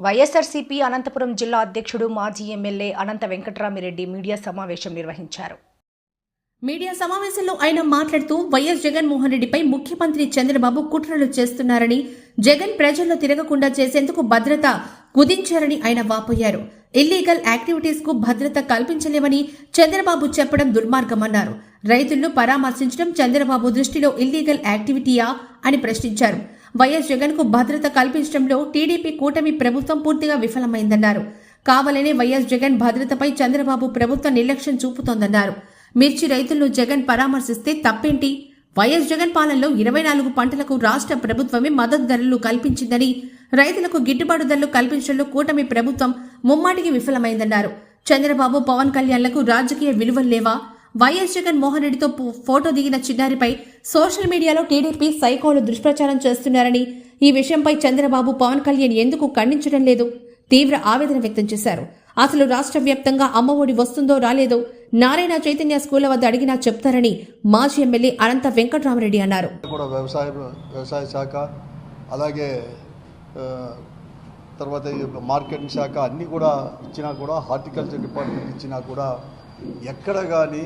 వైఎస్ఆర్సీపీ అనంతపురం జిల్లా అధ్యక్షుడు మాజీ ఎమ్మెల్యే అనంత వెంకట్రామిరెడ్డి మీడియా సమావేశం నిర్వహించారు. మీడియా సమావేశంలో ఆయన మాట్లాడుతూ వైఎస్ జగన్మోహన్ రెడ్డిపై ముఖ్యమంత్రి చంద్రబాబు కుట్రలు చేస్తున్నారని జగన్ ప్రజల్లో తిరగకుండా చేసేందుకు భద్రత కుదించారని ఆయన వాపోయారు. ఇల్లీగల్ యాక్టివిటీస్కు భద్రత కల్పించలేమని చంద్రబాబు చెప్పడం దుర్మార్గమన్నారు. రైతులను పరామర్శించడం చంద్రబాబు దృష్టిలో ఇల్లీగల్ యాక్టివిటీయా అని ప్రశ్నించారు. వైఎస్ జగన్కు భద్రత కల్పించడంలో టీడీపీ కూటమి ప్రభుత్వం పూర్తిగా విఫలమైందన్నారు. కావాలనే వైఎస్ జగన్ భద్రతపై చంద్రబాబు ప్రభుత్వం నిర్లక్ష్యం చూపుతోందన్నారు. మిర్చి రైతులను జగన్ పరామర్శిస్తే తప్పేంటి? వైఎస్ జగన్ పాలనలో ఇరవై నాలుగు పంటలకు రాష్ట్ర ప్రభుత్వమే మద్దతు ధరలు కల్పించిందని రైతులకు గిట్టుబాటు ధరలు కల్పించడంలో కూటమి ప్రభుత్వం ముమ్మాటికి విఫలమైందన్నారు. చంద్రబాబు పవన్ కళ్యాణ్లకు రాజకీయ విలువలు లేవా? వైఎస్ జగన్ మోహన్ రెడ్డితో ఫోటో దిగిన చిన్నారిపై సోషల్ మీడియాలో టీడీపీ సైకోలు దుష్ప్రచారం చేస్తున్నారని ఈ విషయంపై చంద్రబాబు పవన్ కళ్యాణ్ ఎందుకు ఖండించడం లేదు? తీవ్ర ఆవేదన వ్యక్తం చేశారు. అసలు రాష్ట్ర వ్యాప్తంగా అమ్మఒడి వస్తుందో రాలేదో నారాయణ చైతన్య స్కూల్ వద్ద అడిగినా చెప్తారని మాజీ ఎమ్మెల్యే అనంత వెంకటరామరెడ్డి అన్నారు. కూడా వ్యవసాయ వ్యవసాయ శాఖ అలాగే తర్వాత మార్కెటింగ్ శాఖ అన్నీ కూడా ఇచ్చినా కూడా హార్టికల్చర్ డిపార్ట్మెంట్ ఇచ్చినా కూడా ఎక్కడ కానీ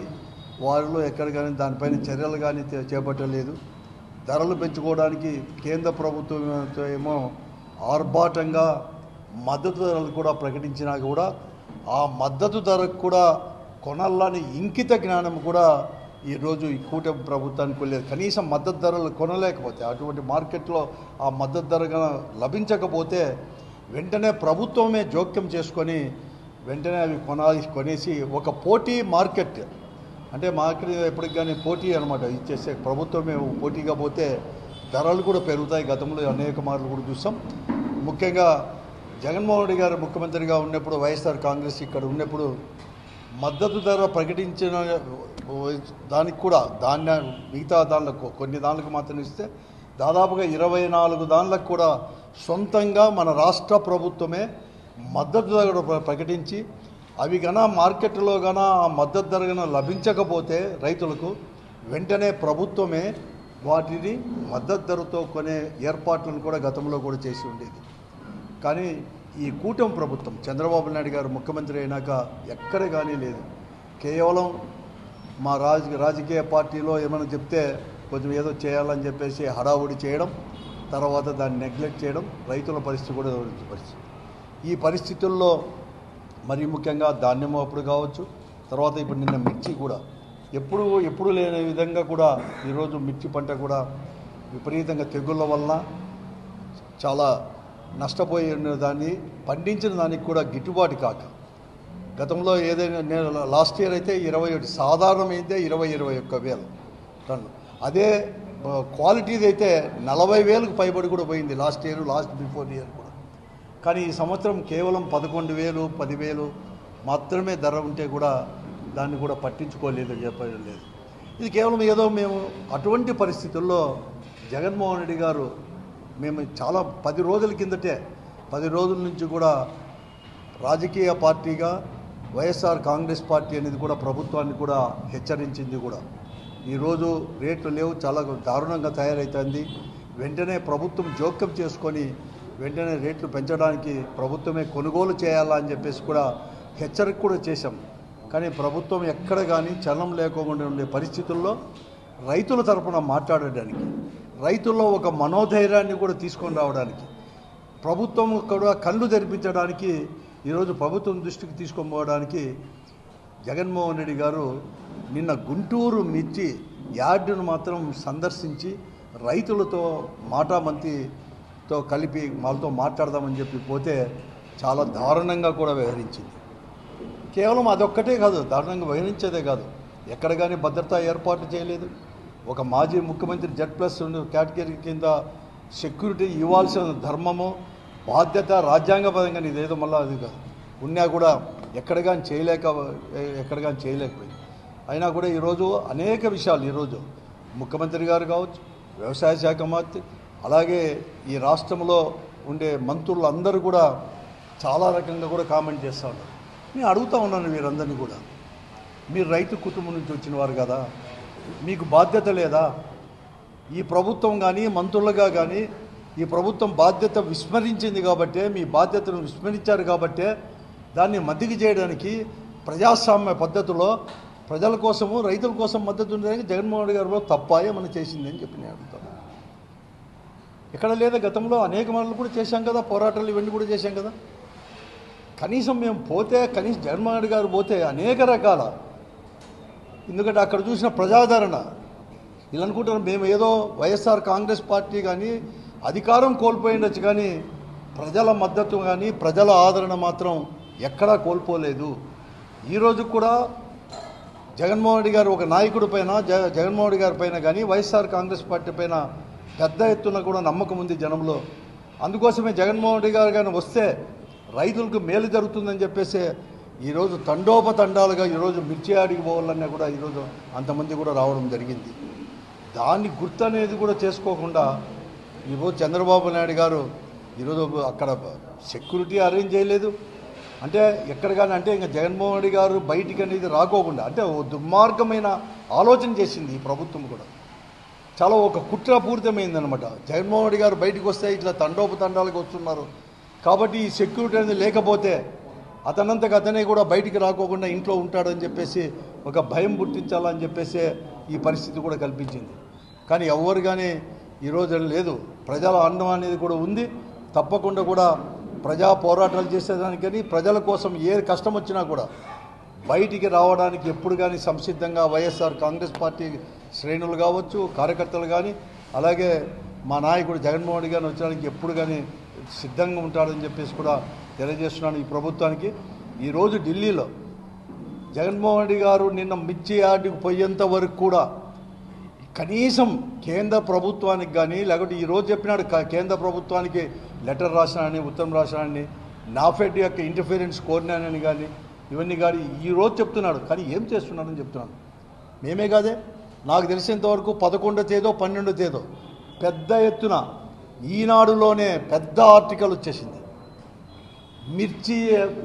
వారిలో ఎక్కడ కానీ దానిపైన చర్యలు కానీ చేపట్టలేదు. ధరలు పెంచుకోవడానికి కేంద్ర ప్రభుత్వం ఏమో ఆర్భాటంగా మద్దతు ధరలు కూడా ప్రకటించినా కూడా ఆ మద్దతు ధరకు కూడా కొనాలని ఇంకిత జ్ఞానం కూడా ఈరోజు ఈ కూటమి ప్రభుత్వానికి లేదు. కనీసం మద్దతు ధరలు కొనలేకపోతే అటువంటి మార్కెట్లో ఆ మద్దతు ధర లభించకపోతే వెంటనే ప్రభుత్వమే జోక్యం చేసుకొని వెంటనే అవి కొనాలి కొనేసి ఒక పోటీ మార్కెట్. అంటే మార్కెట్ ఎప్పటికి కానీ పోటీ అనమాట ఇచ్చేసే ప్రభుత్వమే పోటీగా పోతే ధరలు కూడా పెరుగుతాయి. గతంలో అనేక మార్లు కూడా చూస్తాం ముఖ్యంగా జగన్మోహన్ రెడ్డి గారు ముఖ్యమంత్రిగా ఉన్నప్పుడు వైఎస్ఆర్ కాంగ్రెస్ ఇక్కడ ఉన్నప్పుడు మద్దతు ధర ప్రకటించిన దానికి కూడా దాన్ని మిగతా దానిలకు కొన్ని దానిలకు మాత్రం ఇస్తే దాదాపుగా ఇరవై నాలుగు దానిలకు కూడా సొంతంగా మన రాష్ట్ర ప్రభుత్వమే మద్దతు ధర ప్రకటించి అవి గన మార్కెట్లో గన ఆ మద్దతు ధర గన లభించకపోతే రైతులకు వెంటనే ప్రభుత్వమే వాటిని మద్దతు ధరతో కొనే ఏర్పాట్లను కూడా గతంలో కూడా చేసి ఉండేది. కానీ ఈ కూటమి ప్రభుత్వం చంద్రబాబు నాయుడు గారు ముఖ్యమంత్రి అయినాక ఎక్కడ కానీ లేదు. కేవలం మా రాజ రాజకీయ పార్టీలో ఏమైనా చెప్తే కొంచెం ఏదో చేయాలని చెప్పేసి హడావుడి చేయడం తర్వాత దాన్ని నెగ్లెక్ట్ చేయడం రైతుల పరిస్థితి కూడా పరిస్థితి ఈ పరిస్థితుల్లో మరి ముఖ్యంగా ధాన్యం అప్పుడు కావచ్చు తర్వాత ఇప్పుడు నిన్న మిర్చి కూడా. ఎప్పుడు ఎప్పుడు లేని విధంగా కూడా ఈరోజు మిర్చి పంట కూడా విపరీతంగా తెగుళ్ళ వల్ల చాలా నష్టపోయిన దాన్ని పండించిన దానికి కూడా గిట్టుబాటు కాక. గతంలో ఏదైనా నేను లాస్ట్ ఇయర్ అయితే ఇరవై ఒకటి సాధారణమైతే ఇరవై ఇరవై ఒక్క వేలు టన్ను. అదే క్వాలిటీది అయితే నలభై వేలకు పైబడి కూడా పోయింది last year last before year కూడా. కానీ ఈ సంవత్సరం కేవలం పదకొండు వేలు పదివేలు మాత్రమే ధర ఉంటే కూడా దాన్ని కూడా పట్టించుకోలేదు చెప్పడం లేదు. ఇది కేవలం ఏదో మేము అటువంటి పరిస్థితుల్లో జగన్మోహన్ రెడ్డి గారు మేము చాలా పది రోజుల కిందటే పది రోజుల నుంచి కూడా రాజకీయ పార్టీగా వైఎస్ఆర్ కాంగ్రెస్ పార్టీ అనేది కూడా ప్రభుత్వాన్ని కూడా హెచ్చరించింది కూడా. ఈరోజు రేట్లు లేవు చాలా దారుణంగా తయారవుతుంది వెంటనే ప్రభుత్వం జోక్యం చేసుకొని వెంటనే రేట్లు పెంచడానికి ప్రభుత్వమే కొనుగోలు చేయాలా అని చెప్పేసి కూడా హెచ్చరిక కూడా చేశాం. కానీ ప్రభుత్వం ఎక్కడ కానీ చలనం లేకుండా ఉండే పరిస్థితుల్లో రైతుల తరపున మాట్లాడడానికి రైతుల్లో ఒక మనోధైర్యాన్ని కూడా తీసుకొని రావడానికి ప్రభుత్వం కూడా కళ్ళు తెరిపించడానికి ఈరోజు ప్రభుత్వం దృష్టికి తీసుకొని పోవడానికి జగన్మోహన్ రెడ్డి గారు నిన్న గుంటూరు మిర్చి యార్డును మాత్రం సందర్శించి రైతులతో మాటామంతి తో కలిపి వాళ్ళతో మాట్లాడదామని చెప్పి పోతే చాలా దారుణంగా కూడా వ్యవహరించింది. కేవలం అదొక్కటే కాదు దారుణంగా వ్యవహరించేదే కాదు. ఎక్కడ కానీ భద్రతా ఏర్పాట్లు చేయలేదు. ఒక మాజీ ముఖ్యమంత్రి జెడ్ ప్లస్ కేటగిరీ కింద సెక్యూరిటీ ఇవ్వాల్సిన ధర్మము బాధ్యత రాజ్యాంగపరంగా ఇదేదో మళ్ళీ అది కాదు. ఉన్నా కూడా ఎక్కడ కానీ చేయలేక ఎక్కడ కానీ చేయలేకపోయింది. అయినా కూడా ఈరోజు అనేక విషయాలు ఈరోజు ముఖ్యమంత్రి గారు కావచ్చు వ్యవసాయ శాఖ మంత్రి అలాగే ఈ రాష్ట్రంలో ఉండే మంత్రులు అందరూ కూడా చాలా రకంగా కూడా కామెంట్ చేస్తూ ఉన్నారు. నేను అడుగుతా ఉన్నాను వీరందరినీ కూడా. మీరు రైతు కుటుంబం నుంచి వచ్చిన వారు కదా మీకు బాధ్యత లేదా? ఈ ప్రభుత్వం కానీ మంత్రులుగా కానీ ఈ ప్రభుత్వం బాధ్యత విస్మరించింది కాబట్టే మీ బాధ్యతను విస్మరించారు కాబట్టే దాన్ని మద్దతు చేయడానికి ప్రజాస్వామ్య పద్ధతిలో ప్రజల కోసము రైతుల కోసం మద్దతు ఉండడానికి జగన్మోహన్ రెడ్డి గారు తప్ప ఏమన్నా చేసింది అని చెప్పి నేను అడుగుతాను ఎక్కడ లేదా గతంలో అనేక మనలు కూడా చేశాం కదా పోరాటాలు ఇవన్నీ కూడా చేశాం కదా. కనీసం మేము పోతే కనీసం జగన్మోహన్ రెడ్డి గారు పోతే అనేక రకాల ఎందుకంటే అక్కడ చూసిన ప్రజాదరణ. వీళ్ళు అనుకుంటారు మేము ఏదో వైఎస్ఆర్ కాంగ్రెస్ పార్టీ కానీ అధికారం కోల్పోయిండొచ్చు కానీ ప్రజల మద్దతు కానీ ప్రజల ఆదరణ మాత్రం ఎక్కడా కోల్పోలేదు. ఈరోజు కూడా జగన్మోహన్ రెడ్డి గారు ఒక నాయకుడి పైన జ జగన్మోహన్ రెడ్డి గారి పైన కానీ వైఎస్ఆర్ కాంగ్రెస్ పార్టీ పైన పెద్ద ఎత్తున కూడా నమ్మకం ఉంది జనంలో. అందుకోసమే జగన్మోహన్ రెడ్డి గారు కానీ వస్తే రైతులకు మేలు జరుగుతుందని చెప్పేసి ఈరోజు తండోపతండాలుగా ఈరోజు మిర్చి ఆడికి పోవాలన్నా కూడా ఈరోజు అంతమంది కూడా రావడం జరిగింది. దాన్ని గుర్తు అనేది కూడా చేసుకోకుండా ఈరోజు చంద్రబాబు నాయుడు గారు ఈరోజు అక్కడ సెక్యూరిటీ అరేంజ్ చేయలేదు. అంటే ఎక్కడ కానీ అంటే ఇంకా జగన్మోహన్ రెడ్డి గారు బయటికి అనేది రాకోకుండా అంటే ఓ దుర్మార్గమైన ఆలోచన చేసింది ఈ ప్రభుత్వం కూడా. చాలా ఒక కుట్రపూరితమైందనమాట జగన్మోహన్ రెడ్డి గారు బయటకు వస్తే ఇట్లా తండోపతండాలకు వస్తున్నారు. కాబట్టి ఈ సెక్యూరిటీ అనేది లేకపోతే అతనంతకు అతనే కూడా బయటికి రాకోకుండా ఇంట్లో ఉంటాడని చెప్పేసి ఒక భయం పుట్టించాలని చెప్పేసి ఈ పరిస్థితి కూడా కల్పించింది. కానీ ఎవరు కానీ ఈరోజు లేదు. ప్రజల అన్నం అనేది కూడా ఉంది. తప్పకుండా కూడా ప్రజా పోరాటాలు చేసేదానికని ప్రజల కోసం ఏ కష్టం వచ్చినా కూడా బయటికి రావడానికి ఎప్పుడు కానీ సంసిద్ధంగా వైఎస్ఆర్ కాంగ్రెస్ పార్టీ శ్రేణులు కావచ్చు కార్యకర్తలు కానీ అలాగే మా నాయకుడు జగన్మోహన్ రెడ్డి గారిని వచ్చడానికి ఎప్పుడు కానీ సిద్ధంగా ఉంటాడని చెప్పేసి కూడా తెలియజేస్తున్నాను ఈ ప్రభుత్వానికి. ఈరోజు ఢిల్లీలో జగన్మోహన్ రెడ్డి గారు నిన్న మిర్చి యార్డుకు పోయేంత వరకు కూడా కనీసం కేంద్ర ప్రభుత్వానికి కానీ లేకపోతే ఈరోజు చెప్పినాడు కేంద్ర ప్రభుత్వానికి లెటర్ రాసినానని ఉత్తరం రాసినానని నాఫెడ్ యొక్క ఇంటర్ఫీరెన్స్ కోరినానని కానీ ఇవన్నీ కానీ ఈరోజు చెప్తున్నాడు. కానీ ఏం చేస్తున్నాడని చెప్తున్నాను మేమే కాదే. నాకు తెలిసినంతవరకు పదకొండో తేదో పన్నెండో తేదో పెద్ద ఎత్తున ఈనాడులోనే పెద్ద ఆర్టికల్ వచ్చేసింది. మిర్చి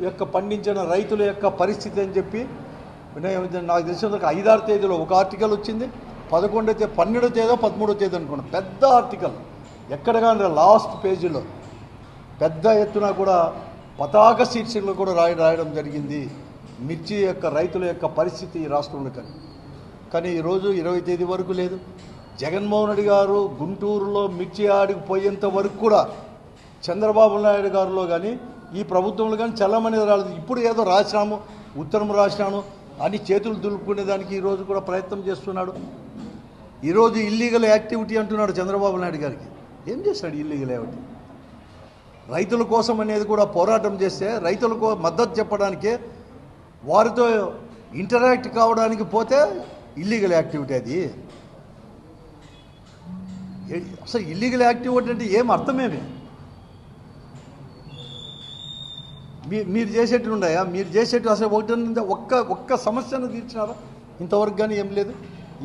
యొక్క పండించిన రైతుల యొక్క పరిస్థితి అని చెప్పి నాకు తెలిసినంతవరకు ఐదారు తేదీలో ఒక ఆర్టికల్ వచ్చింది. పదకొండో తేదీ పన్నెండో తేదో పదమూడో తేదీ అనుకున్నాను పెద్ద ఆర్టికల్. ఎక్కడ కానీ లాస్ట్ పేజీలో. పెద్ద ఎత్తున కూడా పతాక శీర్షికలు కూడా రాయ రాయడం జరిగింది. మిర్చి యొక్క రైతుల యొక్క పరిస్థితి ఈ రాష్ట్రంలో కానీ. కానీ ఈరోజు ఇరవై తేదీ వరకు లేదు. జగన్మోహన్ రెడ్డి గారు గుంటూరులో మిర్చి ఆడికి పోయేంత వరకు కూడా చంద్రబాబు నాయుడు గారిలో కానీ ఈ ప్రభుత్వంలో కానీ చల్లమనేది రాలేదు. ఇప్పుడు ఏదో రాసినాము ఉత్తరం రాసినాను అని చేతులు దులుపుకునే దానికి ఈరోజు కూడా ప్రయత్నం చేస్తున్నాడు. ఈరోజు ఇల్లీగల్ యాక్టివిటీ అంటున్నాడు చంద్రబాబు నాయుడు గారికి. ఏం చేస్తాడు ఇల్లీగల్ యాక్టివిటీ రైతుల కోసం అనేది కూడా పోరాటం చేస్తే రైతులకు మద్దతు చెప్పడానికే వారితో ఇంటరాక్ట్ కావడానికి పోతే ఇల్లీగల్ యాక్టివిటీ అది. అసలు ఇల్లీగల్ యాక్టివిటీ అంటే ఏం అర్థమేమి? మీ మీరు చేసేట్లు ఉన్నాయా? మీరు చేసేట్టు అసలు ఒకటి నుండి ఒక్క ఒక్క సమస్యను తీర్చినారా? ఇంతవరకు కానీ ఏం లేదు.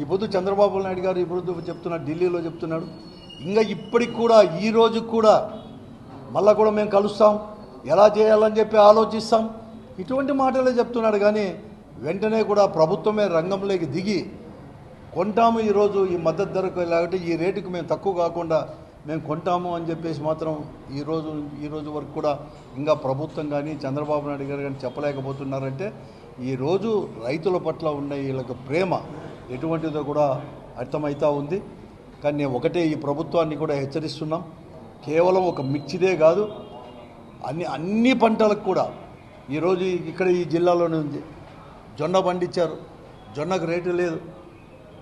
ఈ పొద్దు చంద్రబాబు నాయుడు గారు ఈ పొద్దు చెప్తున్నాడు ఢిల్లీలో చెప్తున్నాడు. ఇంకా ఇప్పటికి కూడా ఈ రోజు కూడా మళ్ళీ కూడా మేము కలుస్తాం. ఎలా చేయాలని చెప్పి ఆలోచిస్తాం. ఇటువంటి మాటలే చెప్తున్నాడు కానీ వెంటనే కూడా ప్రభుత్వమే రంగంలోకి దిగి కొంటాము ఈరోజు ఈ మద్దతు ధరకు లేకపోతే ఈ రేటుకు మేము తక్కువ కాకుండా మేము కొంటాము అని చెప్పేసి మాత్రం ఈరోజు ఈరోజు వరకు కూడా ఇంకా ప్రభుత్వం కానీ చంద్రబాబు నాయుడు గారు కానీ చెప్పలేకపోతున్నారంటే ఈరోజు రైతుల పట్ల ఉన్న వీళ్ళకి ప్రేమ ఎటువంటిదో కూడా అర్థమవుతూ ఉంది. కానీ నేను ఒకటే ఈ ప్రభుత్వాన్ని కూడా హెచ్చరిస్తున్నాం. కేవలం ఒక మిర్చిదే కాదు అన్ని అన్ని పంటలకు కూడా. ఈరోజు ఇక్కడ ఈ జిల్లాలోనే ఉంది. జొన్న పండించారు. జొన్నకు రేటు లేదు.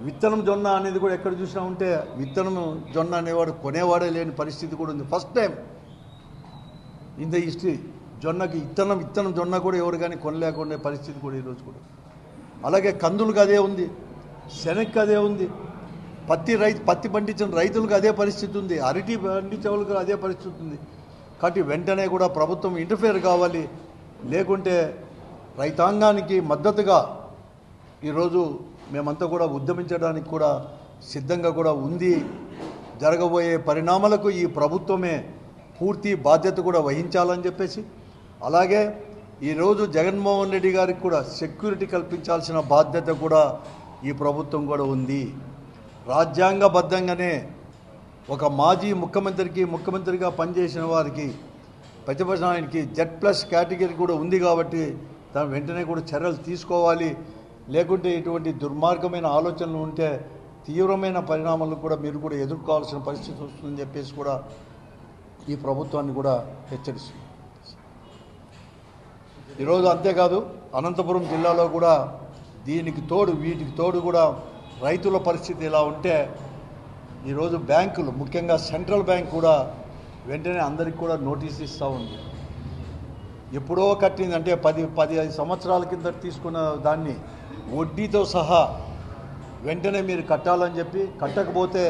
విత్తనం జొన్న అనేది కూడా ఎక్కడ చూసినా ఉంటే విత్తనం జొన్న అనేవాడు కొనేవాడే లేని పరిస్థితి కూడా ఉంది. First time in the history జొన్నకి ఇత్తనం ఇత్తనం జొన్న కూడా ఎవరు కానీ కొనలేకుండా పరిస్థితి కూడా ఈరోజు కూడా. అలాగే కందులకు అదే ఉంది. శనగకి అదే ఉంది. పత్తి రైతు పత్తి పండించిన రైతులకు అదే పరిస్థితి ఉంది. అరటి పండించే వాళ్ళకి అదే పరిస్థితి ఉంది. కాబట్టి వెంటనే కూడా ప్రభుత్వం ఇంటర్ఫేర్ కావాలి. లేకుంటే రైతాంగానికి మద్దతుగా ఈరోజు మేమంతా కూడా ఉద్యమించడానికి కూడా సిద్ధంగా కూడా ఉంది. జరగబోయే పరిణామాలకు ఈ ప్రభుత్వమే పూర్తి బాధ్యత కూడా వహించాలని చెప్పేసి అలాగే ఈరోజు జగన్మోహన్ రెడ్డి గారికి కూడా సెక్యూరిటీ కల్పించాల్సిన బాధ్యత కూడా ఈ ప్రభుత్వం కూడా ఉంది. రాజ్యాంగబద్ధంగానే ఒక మాజీ ముఖ్యమంత్రికి ముఖ్యమంత్రిగా పనిచేసిన వారికి ప్రతిపక్ష నాయకునికి జెడ్ ప్లస్ కేటగిరీ కూడా ఉంది కాబట్టి దాని వెంటనే కూడా చర్యలు తీసుకోవాలి. లేకుంటే ఇటువంటి దుర్మార్గమైన ఆలోచనలు ఉంటే తీవ్రమైన పరిణామాలు కూడా మీరు కూడా ఎదుర్కోవాల్సిన పరిస్థితి వస్తుందని చెప్పేసి కూడా ఈ ప్రభుత్వాన్ని కూడా హెచ్చరిస్తుంది. ఈరోజు అంతేకాదు అనంతపురం జిల్లాలో కూడా దీనికి తోడు వీటికి తోడు కూడా రైతుల పరిస్థితి ఇలా ఉంటే ఈరోజు బ్యాంకులు ముఖ్యంగా సెంట్రల్ బ్యాంక్ కూడా వెంటనే అందరికి కూడా నోటీస్ ఇస్తూ ఉంది. ఎప్పుడో కట్టింది అంటే పది పదిహేను సంవత్సరాల కింద తీసుకున్న దాన్ని వడ్డీతో సహా వెంటనే మీరు కట్టాలని చెప్పి కట్టకపోతే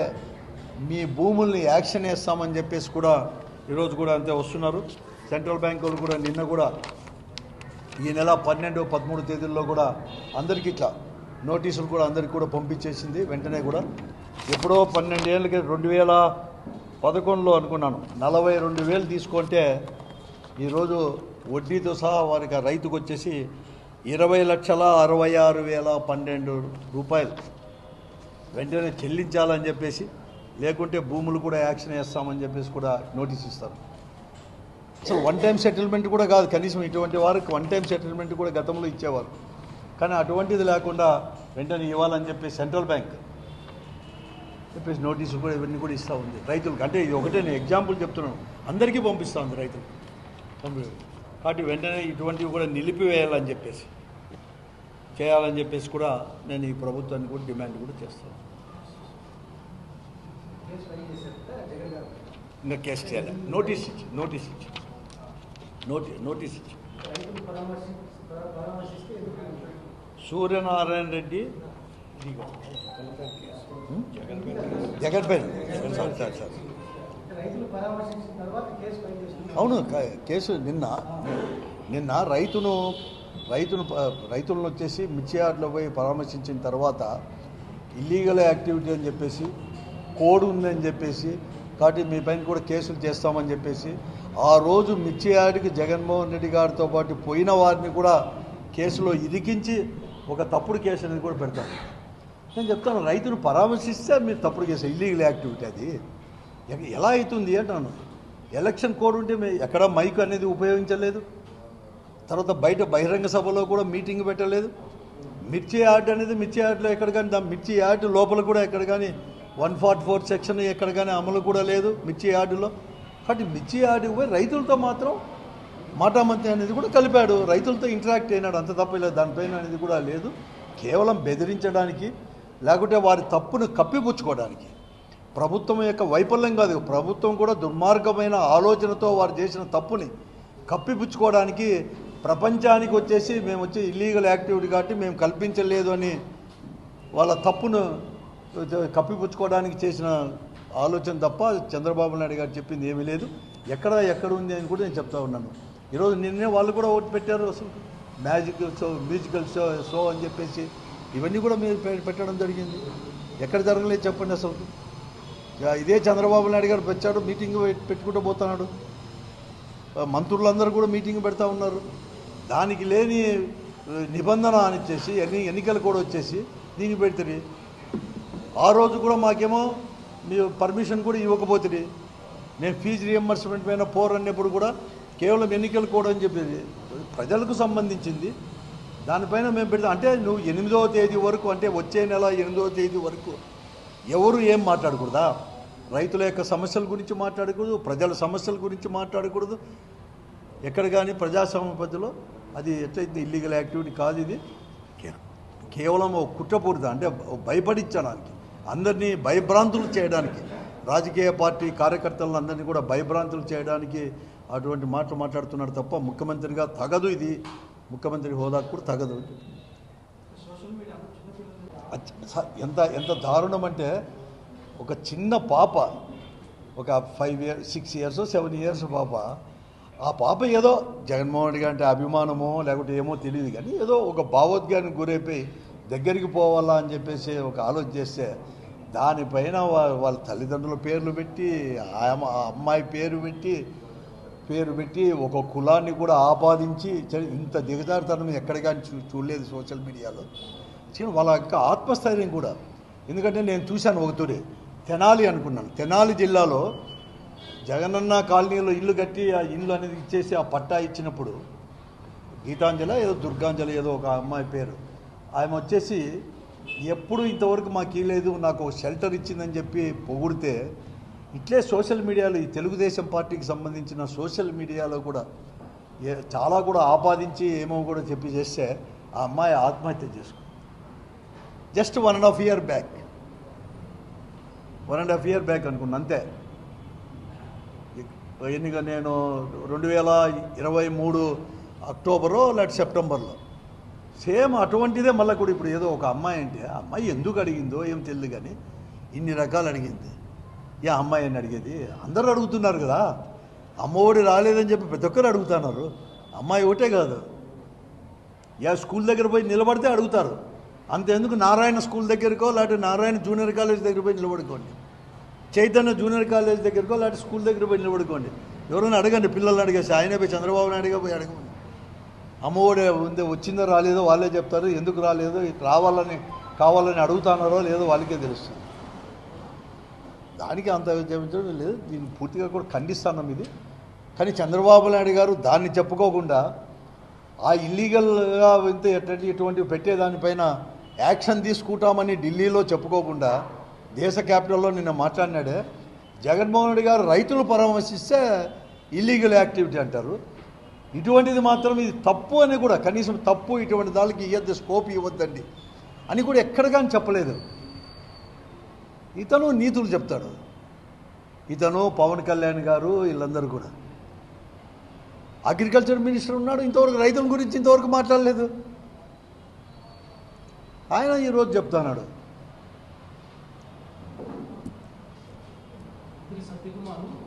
మీ భూముల్ని యాక్షన్ వేస్తామని చెప్పేసి కూడా ఈరోజు కూడా అంతే వస్తున్నారు. సెంట్రల్ బ్యాంక్ వాళ్ళు కూడా నిన్న కూడా ఈ నెల పన్నెండు పదమూడు తేదీల్లో కూడా అందరికీ ఇట్లా నోటీసులు కూడా అందరికీ కూడా పంపించేసింది. వెంటనే కూడా ఎప్పుడో పన్నెండేళ్ళకి రెండు వేల పదకొండులో అనుకున్నాను. నలభై రెండు వేలు తీసుకుంటే ఈరోజు వడ్డీతో సహా వారికి ఆ రైతుకు వచ్చేసి ఇరవై లక్షల అరవై ఆరు వేల పన్నెండు రూపాయలు. వెంటనే చెల్లించాలని చెప్పేసి లేకుంటే భూములు కూడా యాక్షన్ వేస్తామని చెప్పేసి కూడా నోటీస్ ఇస్తారు. అసలు వన్ టైం సెటిల్మెంట్ కూడా కాదు. కనీసం ఇటువంటి వారికి వన్ టైం సెటిల్మెంట్ కూడా గతంలో ఇచ్చేవారు. కానీ అటువంటిది లేకుండా వెంటనే ఇవ్వాలని చెప్పి సెంట్రల్ బ్యాంక్ చెప్పేసి నోటీసులు కూడా ఇవన్నీ కూడా ఇస్తూ ఉంది. రైతులకు అంటే ఇది ఒకటే నేను ఎగ్జాంపుల్ చెప్తున్నాను. అందరికీ పంపిస్తూ ఉంది రైతులు. పంపి. కాబట్టి వెంటనే ఇటువంటివి కూడా నిలిపివేయాలని చెప్పేసి చేయాలని చెప్పేసి కూడా నేను ఈ ప్రభుత్వాన్ని కూడా డిమాండ్ కూడా చేస్తాను ఇంకా కేసు చేయాలి. నోటీస్ ఇచ్చి నోటీస్ ఇచ్చి. నోటీ నోటీస్ ఇచ్చి. Suryanarayana Reddy? Jaganpet. Sir sir sir. అవును కేసు నిన్న నిన్న రైతును రైతును రైతులను వచ్చేసి మిర్చి యార్డ్లో పోయి పరామర్శించిన తర్వాత ఇల్లీగల్ యాక్టివిటీ అని చెప్పేసి కోడ్ ఉందని చెప్పేసి కాబట్టి మీ పైన కూడా కేసులు చేస్తామని చెప్పేసి ఆ రోజు మిర్చి యార్డ్కి జగన్మోహన్ రెడ్డి గారితో పాటు పోయిన వారిని కూడా కేసులో ఇరికించి ఒక తప్పుడు కేసు అనేది కూడా పెడతారు. నేను చెప్తాను రైతును పరామర్శిస్తే మీరు తప్పుడు కేసు ఇల్లీగల్ యాక్టివిటీ అది. ఎలా అవుతుంది అంటాను. ఎలక్షన్ కోడ్ ఉంటే ఎక్కడ మైక్ అనేది ఉపయోగించలేదు. తర్వాత బయట బహిరంగ సభలో కూడా మీటింగ్ పెట్టలేదు. మిర్చి యార్డ్ అనేది మిర్చి యార్డ్లో ఎక్కడ కానీ దాని మిర్చి యార్డ్ లోపల కూడా ఎక్కడ కానీ వన్ ఫార్టీ ఫోర్ సెక్షన్ ఎక్కడ కానీ అమలు కూడా లేదు మిర్చి యార్డులో. కాబట్టి మిర్చి యార్డు పోయి రైతులతో మాత్రం మాటామంతి అనేది కూడా కలిపాడు. రైతులతో ఇంటరాక్ట్ అయినాడు. అంత తప్ప ఇలా దానిపైన అనేది కూడా లేదు. కేవలం బెదిరించడానికి లేకుంటే వారి తప్పును కప్పిపుచ్చుకోవడానికి. ప్రభుత్వం యొక్క వైఫల్యం కాదు. ప్రభుత్వం కూడా దుర్మార్గమైన ఆలోచనతో వారు చేసిన తప్పుని కప్పిపుచ్చుకోవడానికి ప్రపంచానికి వచ్చేసి మేము వచ్చి ఇల్లీగల్ యాక్టివిటీ కాబట్టి మేము కల్పించలేదు అని వాళ్ళ తప్పును కప్పిపుచ్చుకోవడానికి చేసిన ఆలోచన తప్ప చంద్రబాబు నాయుడు గారు చెప్పింది ఏమీ లేదు. ఎక్కడ ఎక్కడ ఉంది అని కూడా నేను చెప్తా ఉన్నాను. ఈరోజు నిన్నే వాళ్ళు కూడా ఓటు పెట్టారు అసలు. Magic show musical show show అని చెప్పేసి ఇవన్నీ కూడా మీరు పె- పెట్టడం జరిగింది. ఎక్కడ జరగలేదు చెప్పండి అసలు. ఇక ఇదే చంద్రబాబు నాయుడు గారు వచ్చాడు మీటింగ్ పెట్టుకుంటూ పోతున్నాడు. మంత్రులందరూ కూడా మీటింగ్ పెడతా ఉన్నారు. దానికి లేని నిబంధన అని ఇచ్చేసి ఎన్ని ఎన్నికలు కూడా వచ్చేసి దీనికి పెడితే ఆ రోజు కూడా మాకేమో మీ పర్మిషన్ కూడా ఇవ్వకపోతుంది నేను ఫీజు రియంబర్స్మెంట్ పైన పోర్ అన్నప్పుడు కూడా కేవలం ఎన్నికలు కూడా అని చెప్పేది. ప్రజలకు సంబంధించింది. దానిపైన మేము పెడతాం. అంటే నువ్వు ఎనిమిదవ తేదీ వరకు అంటే వచ్చే నెల ఎనిమిదవ తేదీ వరకు ఎవరు ఏం మాట్లాడకూడదా? రైతుల యొక్క సమస్యల గురించి మాట్లాడకూడదు ప్రజల సమస్యల గురించి మాట్లాడకూడదు. ఎక్కడ కానీ ప్రజాస్వామ్య పద్ధతిలో అది ఎట్లయితే ఇల్లీగల్ యాక్టివిటీ కాదు ఇది. కేవలం ఒక కుట్రపూరిత అంటే భయపడించడానికి అందరినీ భయభ్రాంతులు చేయడానికి రాజకీయ పార్టీ కార్యకర్తలను అందరినీ కూడా భయభ్రాంతులు చేయడానికి అటువంటి మాటలు మాట్లాడుతున్నాడు తప్ప ముఖ్యమంత్రిగా తగదు ఇది. ముఖ్యమంత్రి హోదాకు కూడా తగదు స- ఎంత ఎంత దారుణం అంటే ఒక చిన్న పాప ఒక five year six years seven years పాప ఆ పాప ఏదో జగన్మోహన్ రెడ్డి అంటే అభిమానమో లేకుంటే ఏమో తెలియదు కానీ ఏదో ఒక భావోద్గానికి గురైపోయి దగ్గరికి పోవాలా అని చెప్పేసి ఒక ఆలోచన చేస్తే దానిపైన వాళ్ళ తల్లిదండ్రుల పేర్లు పెట్టి ఆ అమ్మ- ఆ అమ్మాయి పేరు పెట్టి పేరు పెట్టి ఒక కులాన్ని కూడా ఆపాదించి ఇంత దిగజారుతనం ఎక్కడ కానీ చూ చూడలేదు సోషల్ మీడియాలో. వాళ్ళ యొక్క ఆత్మస్థైర్యం కూడా. ఎందుకంటే నేను చూశాను ఒక తెనాలి అనుకున్నాను. తెనాలి జిల్లాలో జగనన్న కాలనీలో ఇల్లు కట్టి ఆ ఇల్లు అనేది ఇచ్చేసి ఆ పట్టా ఇచ్చినప్పుడు గీతాంజలి ఏదో దుర్గాంజలి ఏదో ఒక అమ్మాయి పేరు. ఆమె వచ్చేసి ఎప్పుడు ఇంతవరకు మాకు ఇవ్వలేదు నాకు ఒక షెల్టర్ ఇచ్చిందని చెప్పి పొగిడితే ఇట్లే సోషల్ మీడియాలో ఈ తెలుగుదేశం పార్టీకి సంబంధించిన సోషల్ మీడియాలో కూడా ఏ చాలా కూడా ఆపాదించి ఏమో కూడా చెప్పి చేస్తే ఆ అమ్మాయి ఆత్మహత్య చేసుకుంది. Just one and half year back one and half year back అనుకున్నా అంతే. ఎన్నిక నేను రెండు వేల ఇరవై మూడు అక్టోబరో లేకపోతే సెప్టెంబర్లో. సేమ్ అటువంటిదే మళ్ళీ కూడా ఇప్పుడు ఏదో ఒక అమ్మాయి అంటే ఆ అమ్మాయి ఎందుకు అడిగిందో ఏం తెలియదు కానీ ఇన్ని రకాలు అడిగింది. ఏ అమ్మాయి అని అడిగేది. అందరూ అడుగుతున్నారు కదా. అమ్మఒడి రాలేదని చెప్పి ప్రతి ఒక్కరు అడుగుతున్నారు. అమ్మాయి ఒకటే కాదు. యా స్కూల్ దగ్గర పోయి నిలబడితే అడుగుతారు. అంతేందుకు నారాయణ స్కూల్ దగ్గరకో లేకపోతే నారాయణ జూనియర్ కాలేజ్ దగ్గర పోయి నిలబడుకోండి. చైతన్య జూనియర్ కాలేజ్ దగ్గరకో లేకపోతే స్కూల్ దగ్గర పోయి నిలబడుకోండి. ఎవరైనా అడగండి పిల్లల్ని అడిగేసి ఆయనే పోయి చంద్రబాబు నాయుడుగా పోయి అడగండి అమ్మఒడి ఉంది వచ్చిందో రాలేదో వాళ్ళే చెప్తారు. ఎందుకు రాలేదో? రావాలని కావాలని అడుగుతున్నారో లేదో వాళ్ళకే తెలుస్తుంది. దానికి అంత జపించడం లేదు. దీన్ని పూర్తిగా కూడా ఖండిస్తాను ఇది. కానీ చంద్రబాబు నాయుడు గారు దాన్ని చెప్పుకోకుండా ఆ ఇల్లీగల్గా ఇంత ఎటువంటి ఇటువంటివి పెట్టేదానిపైన యాక్షన్ తీసుకుంటామని ఢిల్లీలో చెప్పుకోకుండా దేశ క్యాపిటల్లో నిన్న మాట్లాడినాడే. జగన్మోహన్ రెడ్డి గారు రైతులు పరామర్శిస్తే ఇల్లీగల్ యాక్టివిటీ అంటారు. ఇటువంటిది మాత్రం ఇది తప్పు అని కూడా కనీసం తప్పు ఇటువంటి దానికి ఇవ్వద్దు స్కోప్ ఇవ్వద్దండి అని కూడా ఎక్కడ కానీ చెప్పలేదు. ఇతను నీతులు చెప్తాడు. ఇతను పవన్ కళ్యాణ్ గారు వీళ్ళందరూ కూడా. అగ్రికల్చర్ మినిస్టర్ ఉన్నాడు ఇంతవరకు రైతుల గురించి ఇంతవరకు మాట్లాడలేదు. ఆయన ఈరోజు చెప్తున్నాడు. సత్యకుమార్.